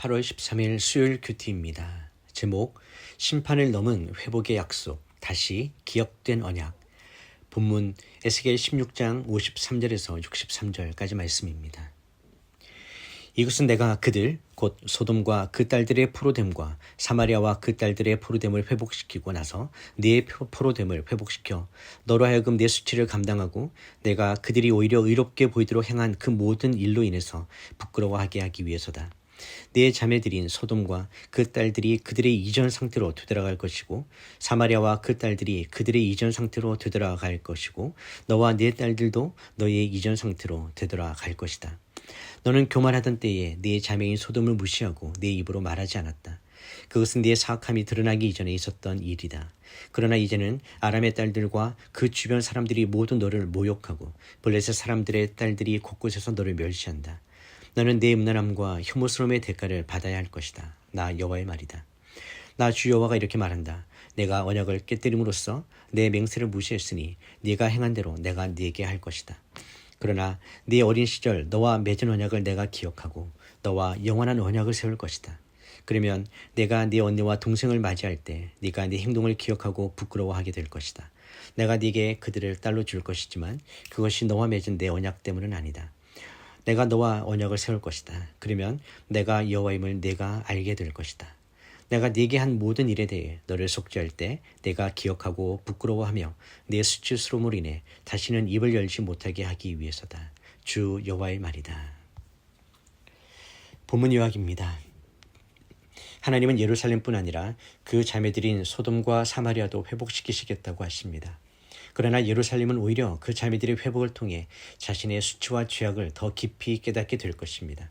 8월 13일 수요일 큐티입니다. 제목 심판을 넘은 회복의 약속 다시 기억된 언약 본문 에스겔 16장 53절에서 63절까지 말씀입니다. 이것은 내가 그들 곧 소돔과 그 딸들의 포로됨과 사마리아와 그 딸들의 포로됨을 회복시키고 나서 네 포로됨을 회복시켜 너로 하여금 내 수치를 감당하고 내가 그들이 오히려 의롭게 보이도록 행한 그 모든 일로 인해서 부끄러워하게 하기 위해서다. 네 자매들인 소돔과 그 딸들이 그들의 이전 상태로 되돌아갈 것이고 사마리아와 그 딸들이 그들의 이전 상태로 되돌아갈 것이고 너와 네 딸들도 너의 이전 상태로 되돌아갈 것이다. 너는 교만하던 때에 네 자매인 소돔을 무시하고 네 입으로 말하지 않았다. 그것은 네 사악함이 드러나기 이전에 있었던 일이다. 그러나 이제는 아람의 딸들과 그 주변 사람들이 모두 너를 모욕하고 블레셋 사람들의 딸들이 곳곳에서 너를 멸시한다. 너는 내 음란함과 혐오스러움의 대가를 받아야 할 것이다. 나 여호와의 말이다. 나 주 여호와가 이렇게 말한다. 내가 언약을 깨뜨림으로써 내 맹세를 무시했으니 네가 행한 대로 내가 네게 할 것이다. 그러나 네 어린 시절 너와 맺은 언약을 내가 기억하고 너와 영원한 언약을 세울 것이다. 그러면 내가 네 언니와 동생을 맞이할 때 네가 네 행동을 기억하고 부끄러워하게 될 것이다. 내가 네게 그들을 딸로 줄 것이지만 그것이 너와 맺은 내 언약 때문은 아니다. 내가 너와 언약을 세울 것이다. 그러면 내가 여호와임을 내가 알게 될 것이다. 내가 네게 한 모든 일에 대해 너를 속죄할 때 내가 기억하고 부끄러워하며 내 수치스러움으로 인해 다시는 입을 열지 못하게 하기 위해서다. 주 여호와의 말이다. 본문 요약입니다. 하나님은 예루살렘뿐 아니라 그 자매들인 소돔과 사마리아도 회복시키시겠다고 하십니다. 그러나 예루살렘은 오히려 그 자매들의 회복을 통해 자신의 수치와 죄악을 더 깊이 깨닫게 될 것입니다.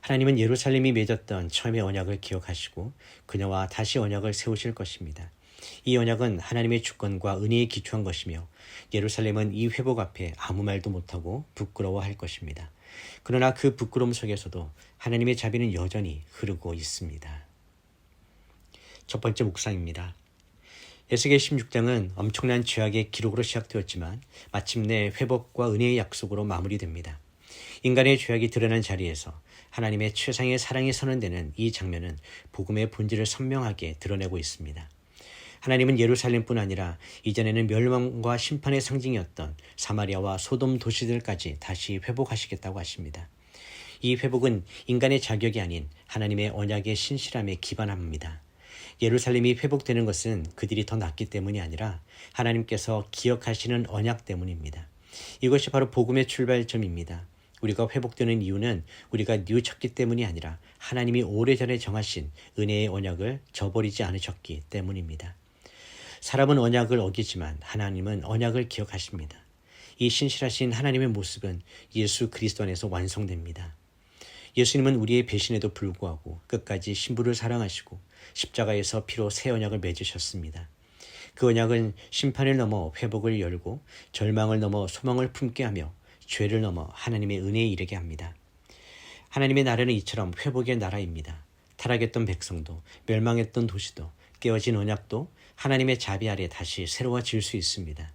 하나님은 예루살렘이 맺었던 처음의 언약을 기억하시고 그녀와 다시 언약을 세우실 것입니다. 이 언약은 하나님의 주권과 은혜에 기초한 것이며 예루살렘은 이 회복 앞에 아무 말도 못하고 부끄러워할 것입니다. 그러나 그 부끄러움 속에서도 하나님의 자비는 여전히 흐르고 있습니다. 첫 번째 묵상입니다. 에스겔 16장은 엄청난 죄악의 기록으로 시작되었지만 마침내 회복과 은혜의 약속으로 마무리됩니다. 인간의 죄악이 드러난 자리에서 하나님의 최상의 사랑이 선언되는 이 장면은 복음의 본질을 선명하게 드러내고 있습니다. 하나님은 예루살렘뿐 아니라 이전에는 멸망과 심판의 상징이었던 사마리아와 소돔 도시들까지 다시 회복하시겠다고 하십니다. 이 회복은 인간의 자격이 아닌 하나님의 언약의 신실함에 기반합니다. 예루살렘이 회복되는 것은 그들이 더 낫기 때문이 아니라 하나님께서 기억하시는 언약 때문입니다. 이것이 바로 복음의 출발점입니다. 우리가 회복되는 이유는 우리가 뉘우쳤기 때문이 아니라 하나님이 오래전에 정하신 은혜의 언약을 저버리지 않으셨기 때문입니다. 사람은 언약을 어기지만 하나님은 언약을 기억하십니다. 이 신실하신 하나님의 모습은 예수 그리스도 안에서 완성됩니다. 예수님은 우리의 배신에도 불구하고 끝까지 신부를 사랑하시고 십자가에서 피로 새 언약을 맺으셨습니다. 그 언약은 심판을 넘어 회복을 열고 절망을 넘어 소망을 품게 하며 죄를 넘어 하나님의 은혜에 이르게 합니다. 하나님의 나라는 이처럼 회복의 나라입니다. 타락했던 백성도 멸망했던 도시도 깨어진 언약도 하나님의 자비 아래 다시 새로워질 수 있습니다.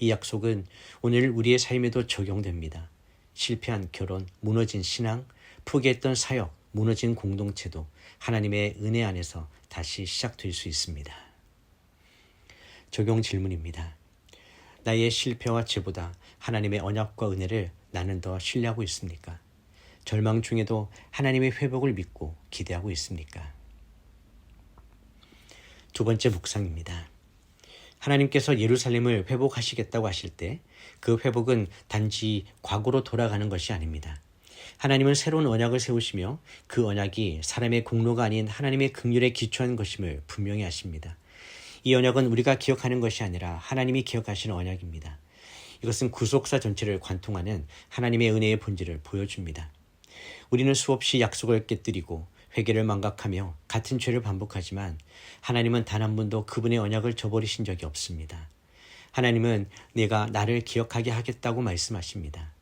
이 약속은 오늘 우리의 삶에도 적용됩니다. 실패한 결혼, 무너진 신앙, 포기했던 사역, 무너진 공동체도 하나님의 은혜 안에서 다시 시작될 수 있습니다. 적용 질문입니다. 나의 실패와 죄보다 하나님의 언약과 은혜를 나는 더 신뢰하고 있습니까? 절망 중에도 하나님의 회복을 믿고 기대하고 있습니까? 두 번째 묵상입니다. 하나님께서 예루살렘을 회복하시겠다고 하실 때 그 회복은 단지 과거로 돌아가는 것이 아닙니다. 하나님은 새로운 언약을 세우시며 그 언약이 사람의 공로가 아닌 하나님의 긍휼에 기초한 것임을 분명히 하십니다. 이 언약은 우리가 기억하는 것이 아니라 하나님이 기억하시는 언약입니다. 이것은 구속사 전체를 관통하는 하나님의 은혜의 본질을 보여줍니다. 우리는 수없이 약속을 깨뜨리고 회개를 망각하며 같은 죄를 반복하지만 하나님은 단 한 번도 그분의 언약을 저버리신 적이 없습니다. 하나님은 내가 나를 기억하게 하겠다고 말씀하십니다.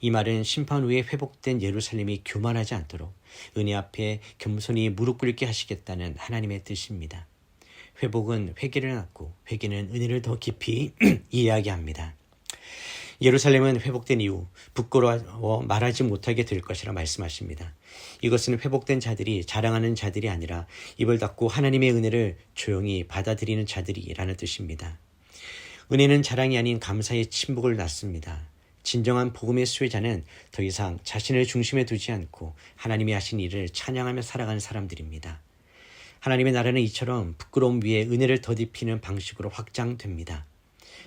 이 말은 심판 후에 회복된 예루살렘이 교만하지 않도록 은혜 앞에 겸손히 무릎 꿇게 하시겠다는 하나님의 뜻입니다. 회복은 회개를 낳고 회개는 은혜를 더 깊이 이해하게 합니다. 예루살렘은 회복된 이후 부끄러워 말하지 못하게 될 것이라 말씀하십니다. 이것은 회복된 자들이 자랑하는 자들이 아니라 입을 닫고 하나님의 은혜를 조용히 받아들이는 자들이라는 뜻입니다. 은혜는 자랑이 아닌 감사의 침묵을 낳습니다. 진정한 복음의 수혜자는 더 이상 자신을 중심에 두지 않고 하나님이 하신 일을 찬양하며 살아가는 사람들입니다. 하나님의 나라는 이처럼 부끄러움 위에 은혜를 덧입히는 방식으로 확장됩니다.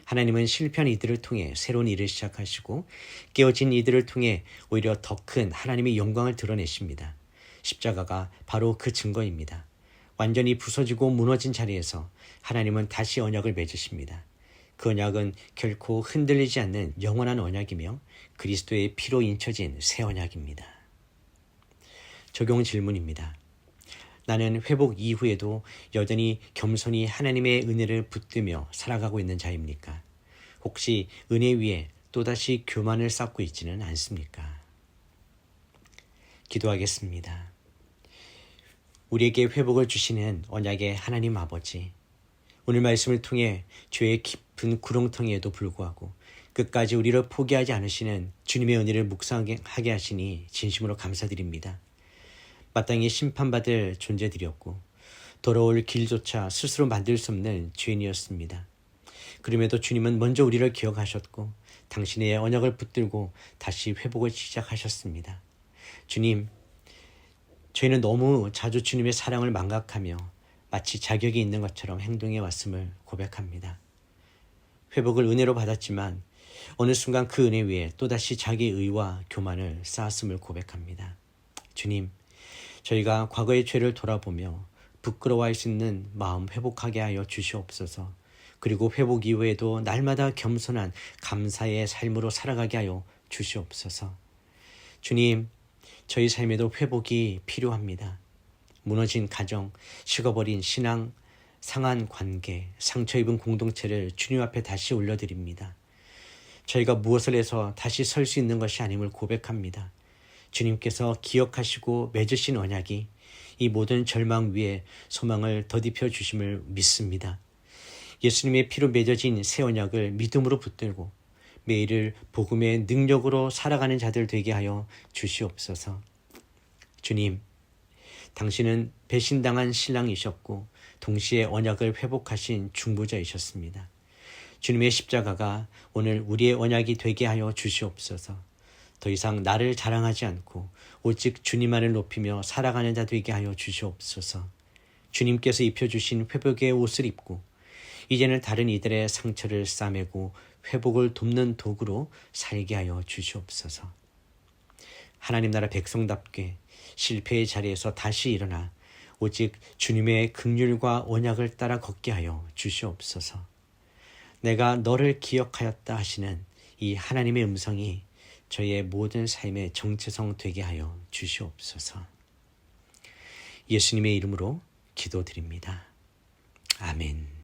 하나님은 실패한 이들을 통해 새로운 일을 시작하시고 깨어진 이들을 통해 오히려 더 큰 하나님의 영광을 드러내십니다. 십자가가 바로 그 증거입니다. 완전히 부서지고 무너진 자리에서 하나님은 다시 언약을 맺으십니다. 그 언약은 결코 흔들리지 않는 영원한 언약이며 그리스도의 피로 인쳐진 새 언약입니다. 적용 질문입니다. 나는 회복 이후에도 여전히 겸손히 하나님의 은혜를 붙들며 살아가고 있는 자입니까? 혹시 은혜 위에 또다시 교만을 쌓고 있지는 않습니까? 기도하겠습니다. 우리에게 회복을 주시는 언약의 하나님 아버지, 오늘 말씀을 통해 죄의 깊 은 구렁텅이에도 불구하고 끝까지 우리를 포기하지 않으시는 주님의 은혜를 묵상하게 하시니 진심으로 감사드립니다. 마땅히 심판받을 존재들이었고 돌아올 길조차 스스로 만들 수 없는 죄인이었습니다. 그럼에도 주님은 먼저 우리를 기억하셨고 당신의 언약을 붙들고 다시 회복을 시작하셨습니다. 주님, 저희는 너무 자주 주님의 사랑을 망각하며 마치 자격이 있는 것처럼 행동해 왔음을 고백합니다. 회복을 은혜로 받았지만 어느 순간 그 은혜 위에 또다시 자기 의와 교만을 쌓았음을 고백합니다. 주님, 저희가 과거의 죄를 돌아보며 부끄러워할 수 있는 마음 회복하게 하여 주시옵소서. 그리고 회복 이후에도 날마다 겸손한 감사의 삶으로 살아가게 하여 주시옵소서. 주님, 저희 삶에도 회복이 필요합니다. 무너진 가정, 식어버린 신앙, 상한 관계, 상처 입은 공동체를 주님 앞에 다시 올려드립니다. 저희가 무엇을 해서 다시 설 수 있는 것이 아님을 고백합니다. 주님께서 기억하시고 맺으신 언약이 이 모든 절망 위에 소망을 덧입혀 주심을 믿습니다. 예수님의 피로 맺어진 새 언약을 믿음으로 붙들고 매일을 복음의 능력으로 살아가는 자들 되게 하여 주시옵소서. 주님, 당신은 배신당한 신랑이셨고 동시에 언약을 회복하신 중보자이셨습니다. 주님의 십자가가 오늘 우리의 언약이 되게 하여 주시옵소서. 더 이상 나를 자랑하지 않고 오직 주님만을 높이며 살아가는 자 되게 하여 주시옵소서. 주님께서 입혀주신 회복의 옷을 입고 이제는 다른 이들의 상처를 싸매고 회복을 돕는 도구로 살게 하여 주시옵소서. 하나님 나라 백성답게 실패의 자리에서 다시 일어나 오직 주님의 극률과 언약을 따라 걷게 하여 주시옵소서. 내가 너를 기억하였다 하시는 이 하나님의 음성이 저희의 모든 삶의 정체성 되게 하여 주시옵소서. 예수님의 이름으로 기도드립니다. 아멘.